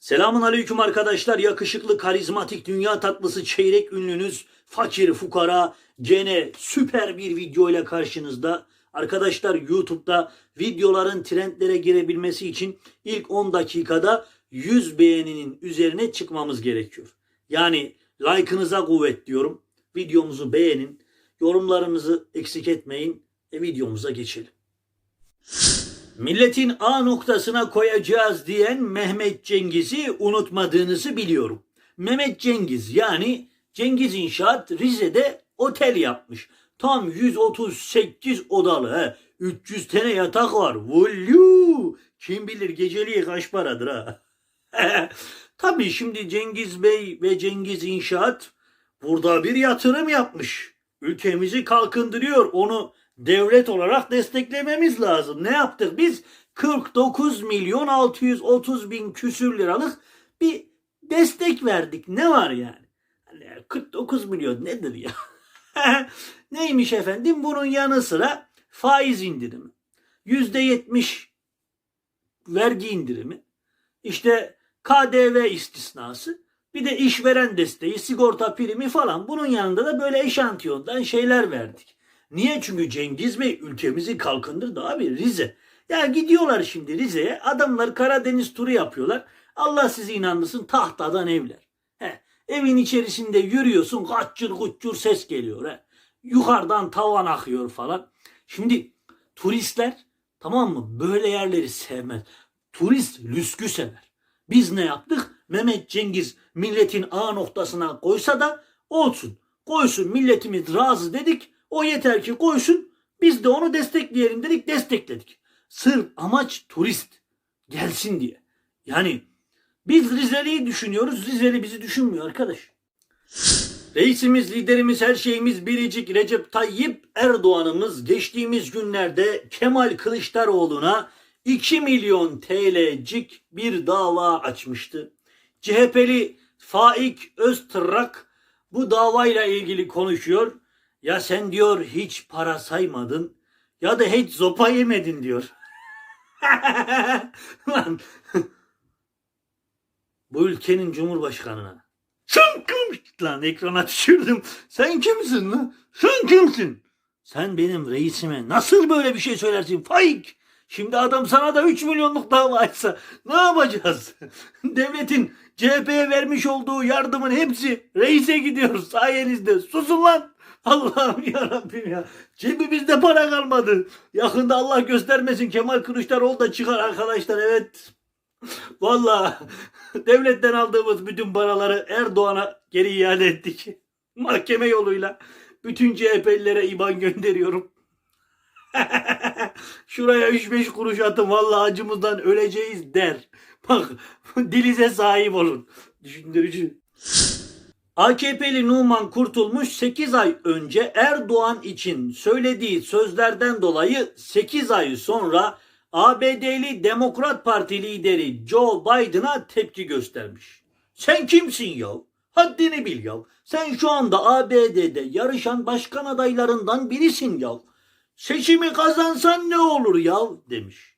Selamun aleyküm arkadaşlar. Yakışıklı, karizmatik, dünya tatlısı, çeyrek ünlünüz, fakir, fukara, gene süper bir video ile karşınızda. Arkadaşlar YouTube'da videoların trendlere girebilmesi için ilk 10 dakikada 100 beğeninin üzerine çıkmamız gerekiyor. Yani like'ınıza kuvvet diyorum. Videomuzu beğenin. Yorumlarınızı eksik etmeyin. E videomuza geçelim. Milletin A noktasına koyacağız diyen Mehmet Cengiz'i unutmadığınızı biliyorum. Mehmet Cengiz yani Cengiz İnşaat Rize'de otel yapmış. Tam 138 odalı he. 300 tane yatak var. Volyu! Kim bilir geceliği kaç paradır ha. Tabii şimdi Cengiz Bey ve Cengiz İnşaat burada bir yatırım yapmış. Ülkemizi kalkındırıyor. Onu devlet olarak desteklememiz lazım. Ne yaptık biz? 49 milyon 630 bin küsür liralık bir destek verdik. Ne var yani? Hani 49 milyon nedir ya? Neymiş efendim? Bunun yanı sıra faiz indirimi. %70 vergi indirimi. İşte KDV istisnası. Bir de işveren desteği, sigorta primi falan. Bunun yanında da böyle eşantiyondan şeyler verdik. Niye? Çünkü Cengiz Bey ülkemizi kalkındırdı abi Rize. Ya gidiyorlar şimdi Rize'ye. Adamlar Karadeniz turu yapıyorlar. Allah sizi inandırsın tahtadan evler. He, evin içerisinde yürüyorsun kaççır kuççur ses geliyor. He. Yukarıdan tavan akıyor falan. Şimdi turistler tamam mı böyle yerleri sevmez. Turist lüskü sever. Biz ne yaptık? Mehmet Cengiz milletin A noktasına koysa da olsun. Koysun milletimiz razı dedik. O yeter ki koysun. Biz de onu destekleyelim dedik destekledik. Sırf amaç turist gelsin diye. Yani biz Rizeli'yi düşünüyoruz. Rizeli bizi düşünmüyor arkadaş. Reisimiz, liderimiz, her şeyimiz biricik Recep Tayyip Erdoğan'ımız geçtiğimiz günlerde Kemal Kılıçdaroğlu'na 2 milyon TL'cik bir dava açmıştı. CHP'li Faik Öztırrak bu davayla ilgili konuşuyor. Ya sen diyor hiç para saymadın ya da hiç zopa yemedin diyor. Lan bu ülkenin cumhurbaşkanına. Sen kimsin lan ekrana düşürdüm. Sen kimsin lan? Sen kimsin? Sen benim reisime nasıl böyle bir şey söylersin Faik? Şimdi adam sana da 3 milyonluk dava açsa ne yapacağız? Devletin CHP'ye vermiş olduğu yardımın hepsi reise gidiyor sayenizde. Susun lan. Allah'ım ya Rabbim ya. Cebimizde para kalmadı. Yakında Allah göstermesin Kemal Kılıçdaroğlu da çıkar arkadaşlar evet. Vallahi devletten aldığımız bütün paraları Erdoğan'a geri iade ettik. Mahkeme yoluyla bütün CHP'lilere IBAN gönderiyorum. Şuraya 3-5 kuruş atın vallahi acımızdan öleceğiz der. Bak dilize sahip olun. Düşündürücü. AKP'li Numan Kurtulmuş 8 ay önce Erdoğan için söylediği sözlerden dolayı 8 ay sonra ABD'li Demokrat Parti lideri Joe Biden'a tepki göstermiş. Sen kimsin ya? Haddini bil ya. Sen şu anda ABD'de yarışan başkan adaylarından birisin ya. Seçimi kazansan ne olur ya demiş.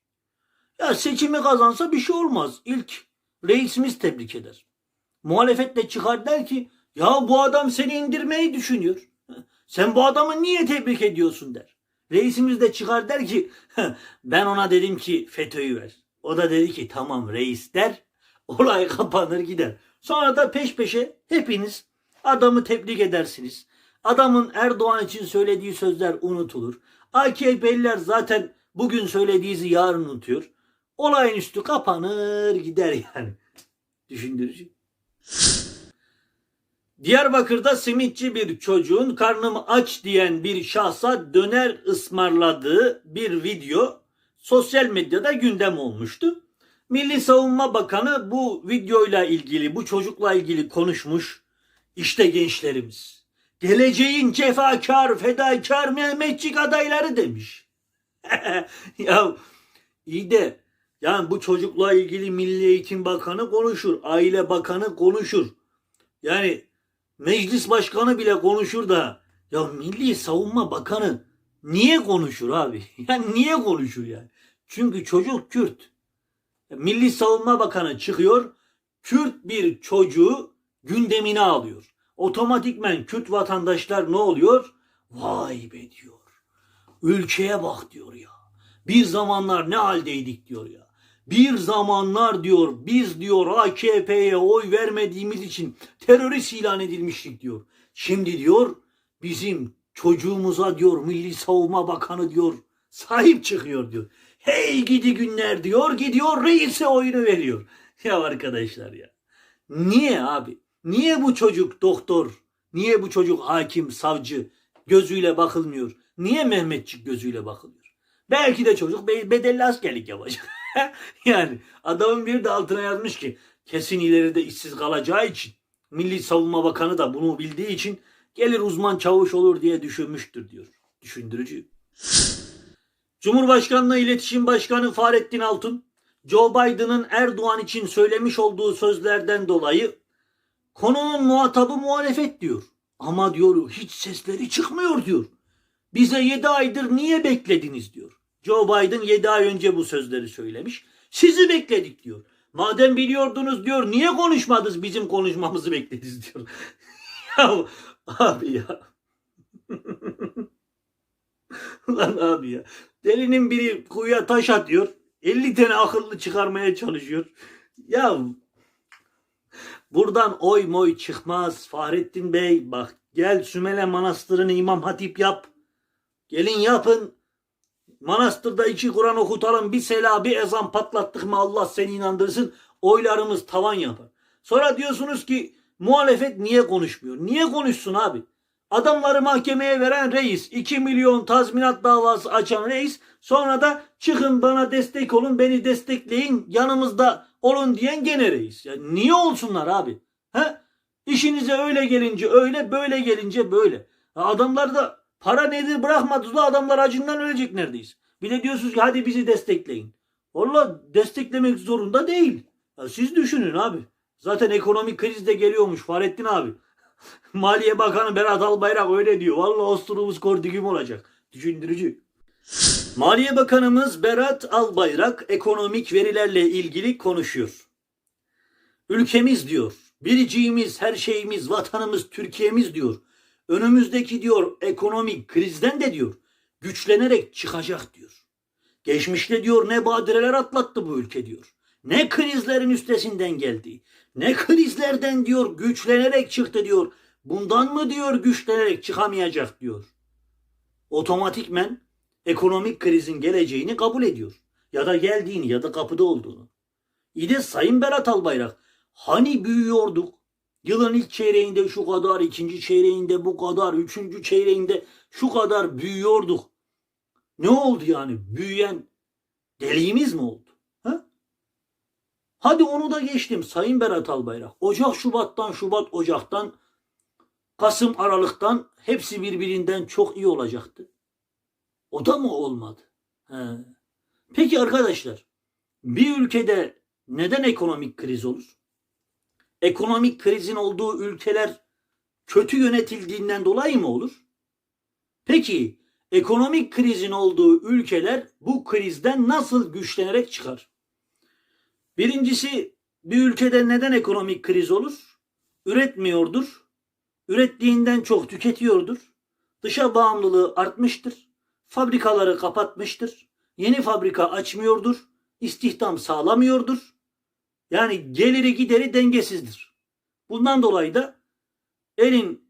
Ya seçimi kazansa bir şey olmaz. İlk reisimiz tebrik eder. Muhalefetle çıkar der ki ya bu adam seni indirmeyi düşünüyor. Sen bu adamı niye tebrik ediyorsun der. Reisimiz de çıkar der ki ben ona dedim ki FETÖ'yü ver. O da dedi ki tamam reis der. Olay kapanır gider. Sonra da peş peşe hepiniz adamı tebrik edersiniz. Adamın Erdoğan için söylediği sözler unutulur. AKP'liler zaten bugün söylediğinizi yarın unutuyor. Olayın üstü kapanır gider yani. Düşündürücü. Diyarbakır'da simitçi bir çocuğun karnım aç diyen bir şahsa döner ısmarladığı bir video sosyal medyada gündem olmuştu. Milli Savunma Bakanı bu videoyla ilgili, bu çocukla ilgili konuşmuş. İşte gençlerimiz. Geleceğin cefakar, fedakar Mehmetçik adayları demiş. ya iyi de yani bu çocukla ilgili Milli Eğitim Bakanı konuşur, Aile Bakanı konuşur. Yani meclis başkanı bile konuşur da ya Milli Savunma Bakanı niye konuşur abi? Yani niye konuşur yani? Çünkü çocuk Kürt. Milli Savunma Bakanı çıkıyor. Kürt bir çocuğu gündemine alıyor. Otomatikmen Kürt vatandaşlar ne oluyor? Vay be diyor. Ülkeye bak diyor ya. Bir zamanlar ne haldeydik diyor ya. Bir zamanlar diyor biz diyor AKP'ye oy vermediğimiz için terörist ilan edilmiştik diyor. Şimdi diyor bizim çocuğumuza diyor Milli Savunma Bakanı diyor sahip çıkıyor diyor. Hey gidi günler diyor gidiyor reise oyunu veriyor. Ya arkadaşlar ya. Niye abi? Niye bu çocuk doktor? Niye bu çocuk hakim, savcı gözüyle bakılmıyor? Niye Mehmetçik gözüyle bakılıyor? Belki de çocuk be- bedelli askerlik yapacak. yani adamın bir de altına yazmış ki kesin ileride işsiz kalacağı için Milli Savunma Bakanı da bunu bildiği için gelir uzman çavuş olur diye düşünmüştür diyor. Düşündürücü. Cumhurbaşkanlığı İletişim Başkanı Fahrettin Altun, Joe Biden'ın Erdoğan için söylemiş olduğu sözlerden dolayı konunun muhatabı muhalefet diyor. Ama diyor hiç sesleri çıkmıyor diyor. Bize 7 aydır niye beklediniz diyor. Joe Biden 7 ay önce bu sözleri söylemiş. Sizi bekledik diyor. Madem biliyordunuz diyor niye konuşmadınız bizim konuşmamızı beklediniz diyor. ya abi ya. Lan abi ya. Delinin biri kuyuya taş atıyor. 50 tane akıllı çıkarmaya çalışıyor. Ya buradan oy moy çıkmaz. Fahrettin Bey bak gel Sümele Manastırı'nı İmam Hatip yap. Gelin yapın. Manastırda iki Kur'an okutalım. Bir sela bir ezan patlattık mı Allah seni inandırsın. Oylarımız tavan yapar. Sonra diyorsunuz ki muhalefet niye konuşmuyor? Niye konuşsun abi? Adamları mahkemeye veren reis, 2 milyon tazminat davası açan reis, sonra da çıkın bana destek olun, beni destekleyin, yanımızda olun diyen gene reis. Ya niye olsunlar abi? He? İşinize öyle gelince öyle, böyle gelince böyle. Adamlar da para nedir bırakmadılar, adamlar acından ölecek neredeyiz. Bir de diyorsunuz ki hadi bizi destekleyin. Valla desteklemek zorunda değil. Ya siz düşünün abi. Zaten ekonomik kriz de geliyormuş Fahrettin abi. Maliye Bakanı Berat Albayrak öyle diyor. Vallahi osturumuz kordigüm olacak. Düşündürücü. Maliye Bakanımız Berat Albayrak ekonomik verilerle ilgili konuşuyor. Ülkemiz diyor, biriciğimiz, her şeyimiz, vatanımız, Türkiye'miz diyor. Önümüzdeki diyor ekonomik krizden de diyor güçlenerek çıkacak diyor. Geçmişte diyor ne badireler atlattı bu ülke diyor. Ne krizlerin üstesinden geldi. Ne krizlerden diyor güçlenerek çıktı diyor. Bundan mı diyor güçlenerek çıkamayacak diyor. Otomatikmen ekonomik krizin geleceğini kabul ediyor. Ya da geldiğini ya da kapıda olduğunu. İyi de Sayın Berat Albayrak hani büyüyorduk? Yılın ilk çeyreğinde şu kadar, ikinci çeyreğinde bu kadar, üçüncü çeyreğinde şu kadar büyüyorduk. Ne oldu yani? Büyüyen deliğimiz mi oldu? Ha? Hadi onu da geçtim Sayın Berat Albayrak. Ocak Şubat'tan, Şubat Ocak'tan, Kasım Aralık'tan hepsi birbirinden çok iyi olacaktı. O da mı olmadı? He. Peki arkadaşlar, bir ülkede neden ekonomik kriz olur? Ekonomik krizin olduğu ülkeler kötü yönetildiğinden dolayı mı olur? Peki ekonomik krizin olduğu ülkeler bu krizden nasıl güçlenerek çıkar? Birincisi bir ülkede neden ekonomik kriz olur? Üretmiyordur. Ürettiğinden çok tüketiyordur. Dışa bağımlılığı artmıştır. Fabrikaları kapatmıştır. Yeni fabrika açmıyordur. İstihdam sağlamıyordur. Yani geliri gideri dengesizdir. Bundan dolayı da elin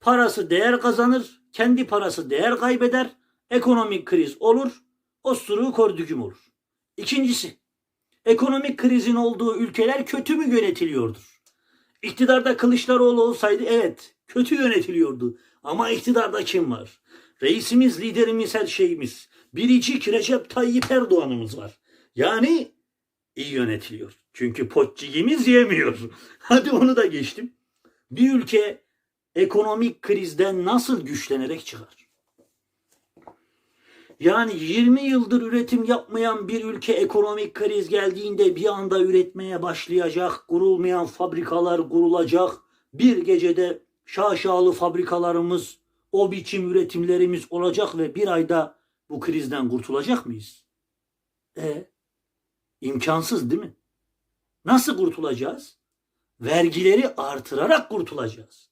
parası değer kazanır, kendi parası değer kaybeder, ekonomik kriz olur, osturuğu kordügüm olur. İkincisi, ekonomik krizin olduğu ülkeler kötü mü yönetiliyordur? İktidarda Kılıçdaroğlu olsaydı evet kötü yönetiliyordu. Ama iktidarda kim var? Reisimiz, liderimiz, her şeyimiz. Biricik Recep Tayyip Erdoğan'ımız var. Yani iyi yönetiliyor. Çünkü potçigimiz yemiyor. Hadi onu da geçtim. Bir ülke ekonomik krizden nasıl güçlenerek çıkar? Yani 20 yıldır üretim yapmayan bir ülke ekonomik kriz geldiğinde bir anda üretmeye başlayacak, kurulmayan fabrikalar kurulacak. Bir gecede şaşalı fabrikalarımız, o biçim üretimlerimiz olacak ve bir ayda bu krizden kurtulacak mıyız? E imkansız değil mi? Nasıl kurtulacağız? vergileri artırarak kurtulacağız.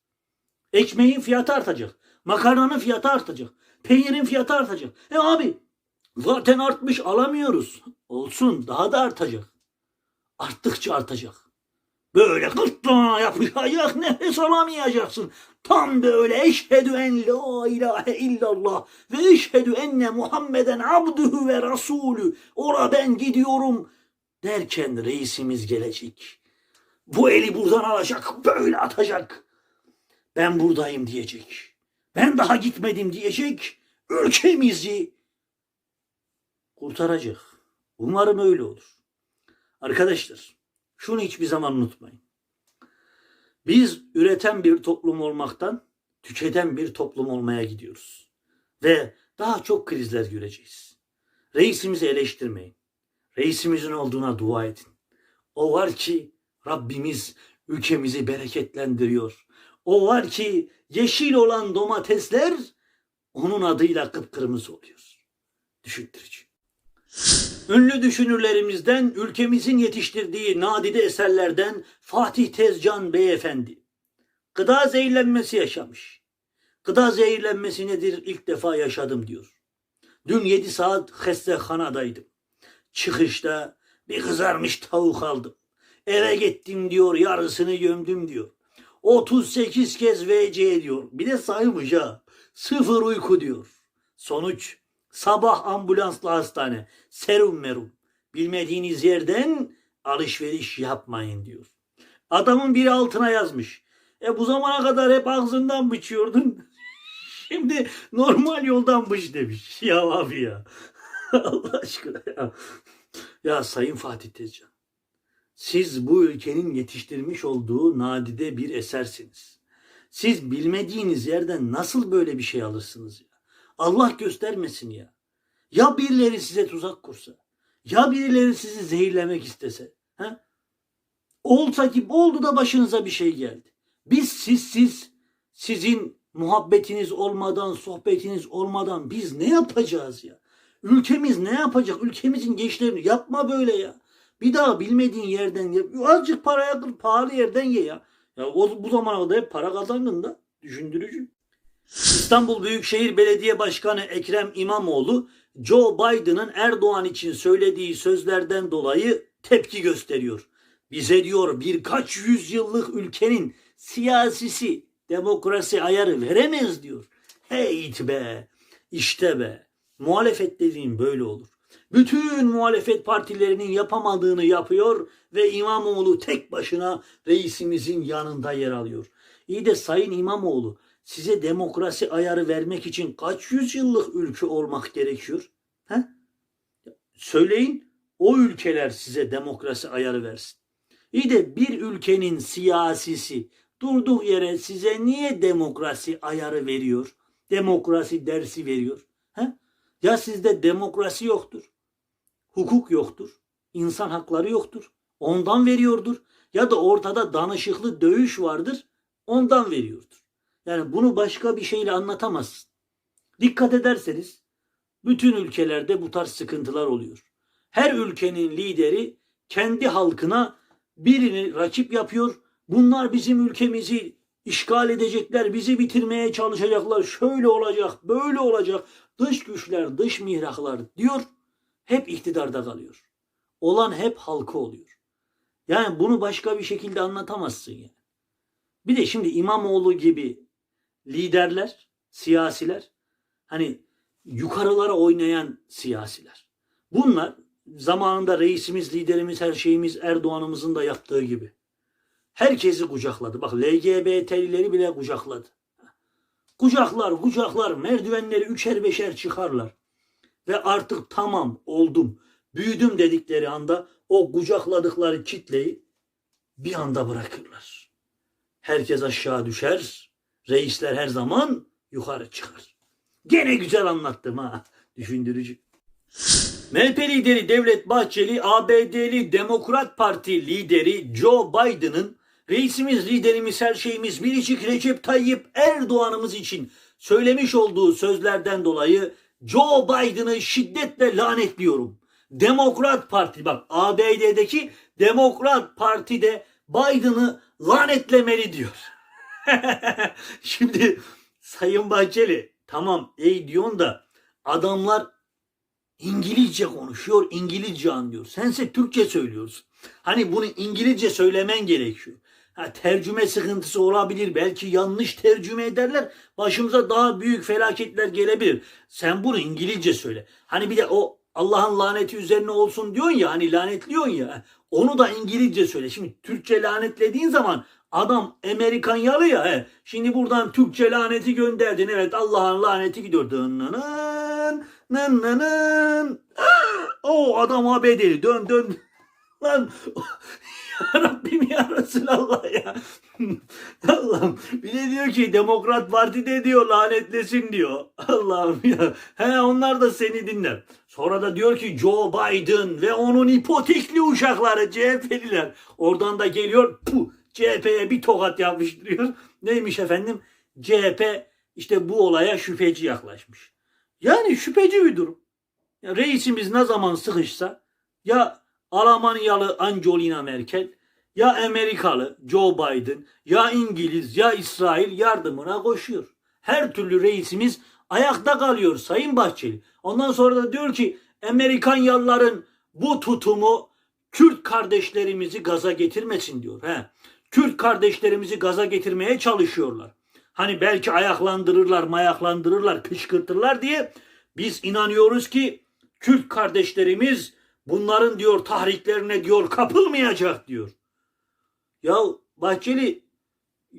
Ekmeğin fiyatı artacak. Makarnanın fiyatı artacak. Peynirin fiyatı artacak. E abi zaten artmış alamıyoruz. Olsun daha da artacak. Arttıkça artacak. Böyle gırtlağına yapışacak nefes alamayacaksın. Tam böyle eşhedü en la ilahe illallah ve eşhedü enne Muhammeden abduhu ve rasulü. Ora ben gidiyorum derken reisimiz gelecek. Bu eli buradan alacak, böyle atacak. Ben buradayım diyecek. Ben daha gitmedim diyecek. Ülkemizi kurtaracak. Umarım öyle olur. Arkadaşlar, şunu hiçbir zaman unutmayın. Biz üreten bir toplum olmaktan tüketen bir toplum olmaya gidiyoruz. Ve daha çok krizler göreceğiz. Reisimizi eleştirmeyin. Reisimizin olduğuna dua edin. O var ki Rabbimiz ülkemizi bereketlendiriyor. O var ki yeşil olan domatesler onun adıyla kıpkırmızı oluyor. Düşündürücü. Ünlü düşünürlerimizden ülkemizin yetiştirdiği nadide eserlerden Fatih Tezcan Beyefendi. Gıda zehirlenmesi yaşamış. Gıda zehirlenmesi nedir ilk defa yaşadım diyor. Dün 7 saat hestehanadaydım. Çıkışta bir kızarmış tavuk aldım. Eve gittim diyor yarısını gömdüm diyor. 38 kez VC diyor. Bir de saymış ha. Sıfır uyku diyor. Sonuç sabah ambulansla hastane. Serum merum. Bilmediğiniz yerden alışveriş yapmayın diyor. Adamın biri altına yazmış. E bu zamana kadar hep ağzından biçiyordun. Şimdi normal yoldan bıç demiş. Ya abi ya. Allah aşkına ya. Ya Sayın Fatih Tezcan. Siz bu ülkenin yetiştirmiş olduğu nadide bir esersiniz. Siz bilmediğiniz yerden nasıl böyle bir şey alırsınız ya? Allah göstermesin ya. Ya birileri size tuzak kursa? Ya birileri sizi zehirlemek istese? Ha? Olsa ki oldu da başınıza bir şey geldi. Biz siz siz sizin muhabbetiniz olmadan, sohbetiniz olmadan biz ne yapacağız ya? Ülkemiz ne yapacak? Ülkemizin gençlerini yapma böyle ya. Bir daha bilmediğin yerden ye. Azıcık paraya kır, pahalı yerden ye ya. Ya o, bu zamana kadar hep para kazandın da. Düşündürücü. İstanbul Büyükşehir Belediye Başkanı Ekrem İmamoğlu, Joe Biden'ın Erdoğan için söylediği sözlerden dolayı tepki gösteriyor. Bize diyor birkaç yüzyıllık ülkenin siyasisi demokrasi ayarı veremez diyor. Heyt be, işte be. Muhalefet dediğin böyle olur. Bütün muhalefet partilerinin yapamadığını yapıyor ve İmamoğlu tek başına reisimizin yanında yer alıyor. İyi de Sayın İmamoğlu size demokrasi ayarı vermek için kaç yüzyıllık ülke olmak gerekiyor? He? Söyleyin o ülkeler size demokrasi ayarı versin. İyi de bir ülkenin siyasisi durduk yere size niye demokrasi ayarı veriyor? Demokrasi dersi veriyor. He? Ya sizde demokrasi yoktur. Hukuk yoktur. insan hakları yoktur. Ondan veriyordur. Ya da ortada danışıklı dövüş vardır. Ondan veriyordur. Yani bunu başka bir şeyle anlatamazsın. Dikkat ederseniz bütün ülkelerde bu tarz sıkıntılar oluyor. Her ülkenin lideri kendi halkına birini rakip yapıyor. Bunlar bizim ülkemizi işgal edecekler, bizi bitirmeye çalışacaklar. Şöyle olacak, böyle olacak. Dış güçler, dış mihraklar diyor. Hep iktidarda kalıyor. Olan hep halka oluyor. Yani bunu başka bir şekilde anlatamazsın yani. Bir de şimdi İmamoğlu gibi liderler, siyasiler hani yukarılara oynayan siyasiler. Bunlar zamanında reisimiz, liderimiz, her şeyimiz Erdoğan'ımızın da yaptığı gibi. Herkesi kucakladı. Bak LGBT'lileri bile kucakladı. Kucaklar, kucaklar, merdivenleri üçer beşer çıkarlar. Ve artık tamam oldum, büyüdüm dedikleri anda o kucakladıkları kitleyi bir anda bırakırlar. Herkes aşağı düşer, reisler her zaman yukarı çıkar. Gene güzel anlattım ha, düşündürücü. MHP lideri Devlet Bahçeli, ABD'li Demokrat Parti lideri Joe Biden'ın reisimiz, liderimiz, her şeyimiz biricik Recep Tayyip Erdoğan'ımız için söylemiş olduğu sözlerden dolayı Joe Biden'ı şiddetle lanetliyorum. Demokrat Parti bak ABD'deki Demokrat Parti de Biden'ı lanetlemeli diyor. Şimdi Sayın Bahçeli tamam ey diyorsun da adamlar İngilizce konuşuyor, İngilizce anlıyor. Sense Türkçe söylüyorsun. Hani bunu İngilizce söylemen gerekiyor. Ha, tercüme sıkıntısı olabilir. Belki yanlış tercüme ederler. Başımıza daha büyük felaketler gelebilir. Sen bunu İngilizce söyle. Hani bir de o Allah'ın laneti üzerine olsun diyorsun ya hani lanetliyorsun ya. Onu da İngilizce söyle. Şimdi Türkçe lanetlediğin zaman adam Amerikan yalı ya. He. Şimdi buradan Türkçe laneti gönderdin. Evet Allah'ın laneti gidiyor. Dınnının, nınnının. O adam ABD'li. Dön dön. Lan Rabbim ya Resulallah ya. Allah'ım bir de diyor ki Demokrat Parti de diyor lanetlesin diyor. Allah'ım ya. He onlar da seni dinler. Sonra da diyor ki Joe Biden ve onun ipotekli uşakları CHP'liler. Oradan da geliyor puh, CHP'ye bir tokat yapıştırıyor. Neymiş efendim? CHP işte bu olaya şüpheci yaklaşmış. Yani şüpheci bir durum. Ya reisimiz ne zaman sıkışsa ya Almanyalı Angelina Merkel ya Amerikalı Joe Biden ya İngiliz ya İsrail yardımına koşuyor. Her türlü reisimiz ayakta kalıyor Sayın Bahçeli. Ondan sonra da diyor ki Amerikan yalların bu tutumu Kürt kardeşlerimizi gaza getirmesin diyor. He. Kürt kardeşlerimizi gaza getirmeye çalışıyorlar. Hani belki ayaklandırırlar, mayaklandırırlar, kışkırtırlar diye biz inanıyoruz ki Kürt kardeşlerimiz bunların diyor tahriklerine diyor kapılmayacak diyor. Ya Bahçeli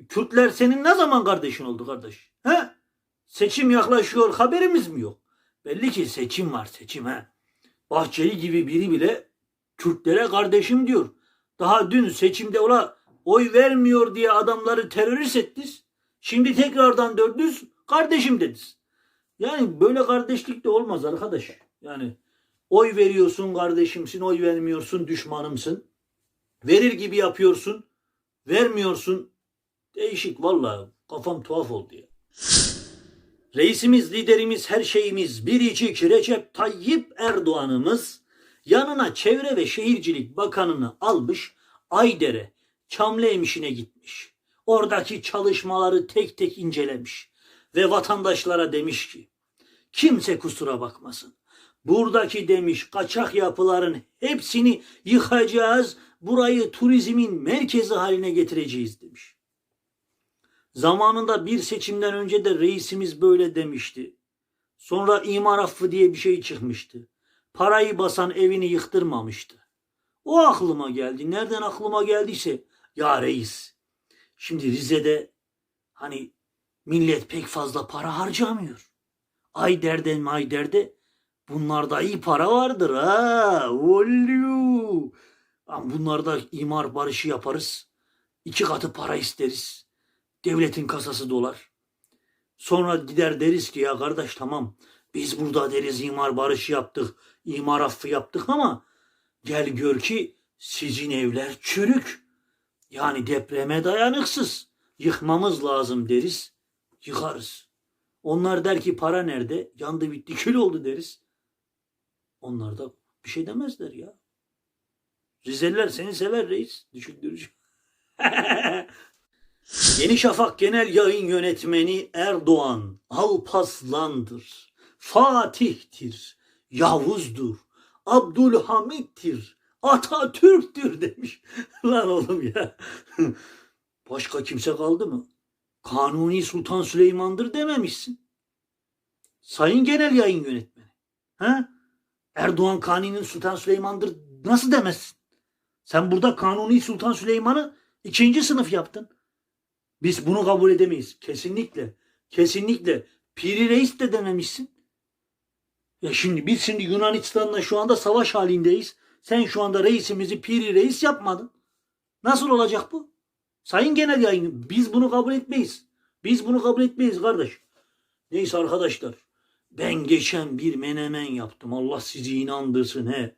Kürtler senin ne zaman kardeşin oldu kardeş? He? Seçim yaklaşıyor haberimiz mi yok? Belli ki seçim var seçim he. Bahçeli gibi biri bile Kürtlere kardeşim diyor. Daha dün seçimde ola oy vermiyor diye adamları terörist ettiniz. Şimdi tekrardan döndünüz kardeşim dediniz. Yani böyle kardeşlik de olmaz arkadaş. Yani oy veriyorsun kardeşimsin, oy vermiyorsun düşmanımsın. Verir gibi yapıyorsun, vermiyorsun. Değişik vallahi kafam tuhaf oldu ya. Reisimiz, liderimiz, her şeyimiz biricik Recep Tayyip Erdoğan'ımız yanına Çevre ve Şehircilik Bakanı'nı almış Aydere, Çamlıhemşin'e gitmiş. Oradaki çalışmaları tek tek incelemiş ve vatandaşlara demiş ki kimse kusura bakmasın. Buradaki demiş kaçak yapıların hepsini yıkacağız, burayı turizmin merkezi haline getireceğiz demiş. Zamanında bir seçimden önce de reisimiz böyle demişti. Sonra imar affı diye bir şey çıkmıştı. Parayı basan evini yıktırmamıştı. O aklıma geldi. Nereden aklıma geldiyse ya reis. Şimdi Rize'de hani millet pek fazla para harcamıyor. Ay derden may derde bunlarda iyi para vardır ha. Ama bunlarda imar barışı yaparız. İki katı para isteriz. Devletin kasası dolar. Sonra gider deriz ki ya kardeş tamam biz burada deriz imar barışı yaptık, imar affı yaptık ama gel gör ki sizin evler çürük. Yani depreme dayanıksız. Yıkmamız lazım deriz, yıkarız. Onlar der ki para nerede? Yandı bitti kül oldu deriz. Onlar da bir şey demezler ya. Rizeliler seni sever reis. Düşündürücü. Yeni Şafak Genel Yayın Yönetmeni Erdoğan Alpaslan'dır. Fatih'tir. Yavuz'dur. Abdülhamit'tir. Atatürk'tür demiş. Lan oğlum ya. Başka kimse kaldı mı? Kanuni Sultan Süleyman'dır dememişsin. Sayın Genel Yayın Yönetmeni. Ha? Erdoğan Kanuni Sultan Süleyman'dır nasıl demezsin? Sen burada Kanuni Sultan Süleyman'ı ikinci sınıf yaptın. Biz bunu kabul edemeyiz. Kesinlikle. Kesinlikle. Piri Reis de dememişsin. Ya şimdi biz şimdi Yunanistan'la şu anda savaş halindeyiz. Sen şu anda reisimizi Piri Reis yapmadın. Nasıl olacak bu? Sayın Genel Yayın biz bunu kabul etmeyiz. Biz bunu kabul etmeyiz kardeş. Neyse arkadaşlar. Ben geçen bir menemen yaptım. Allah sizi inandırsın he.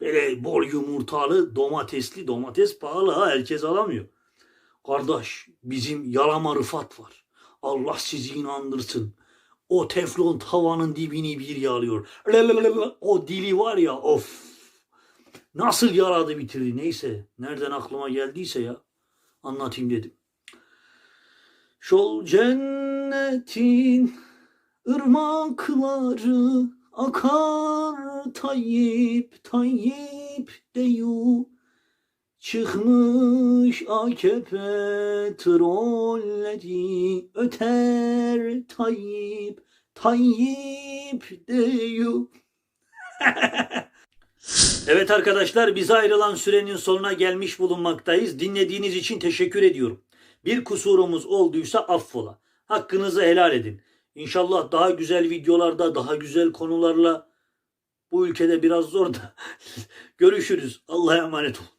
Böyle bol yumurtalı domatesli domates pahalı ha herkes alamıyor. Kardeş bizim yalama Rıfat var. Allah sizi inandırsın. O teflon tavanın dibini bir yalıyor. O dili var ya of. Nasıl yaladı bitirdi neyse. Nereden aklıma geldiyse ya. anlatayım dedim. Şol cennetin ırmakları akar Tayyip Tayyip deyu Çıkmış AKP trolleri öter Tayyip Tayyip deyu Evet arkadaşlar bize ayrılan sürenin sonuna gelmiş bulunmaktayız. Dinlediğiniz için teşekkür ediyorum. Bir kusurumuz olduysa affola. Hakkınızı helal edin. İnşallah daha güzel videolarda, daha güzel konularla bu ülkede biraz zor da görüşürüz. Allah'a emanet olun.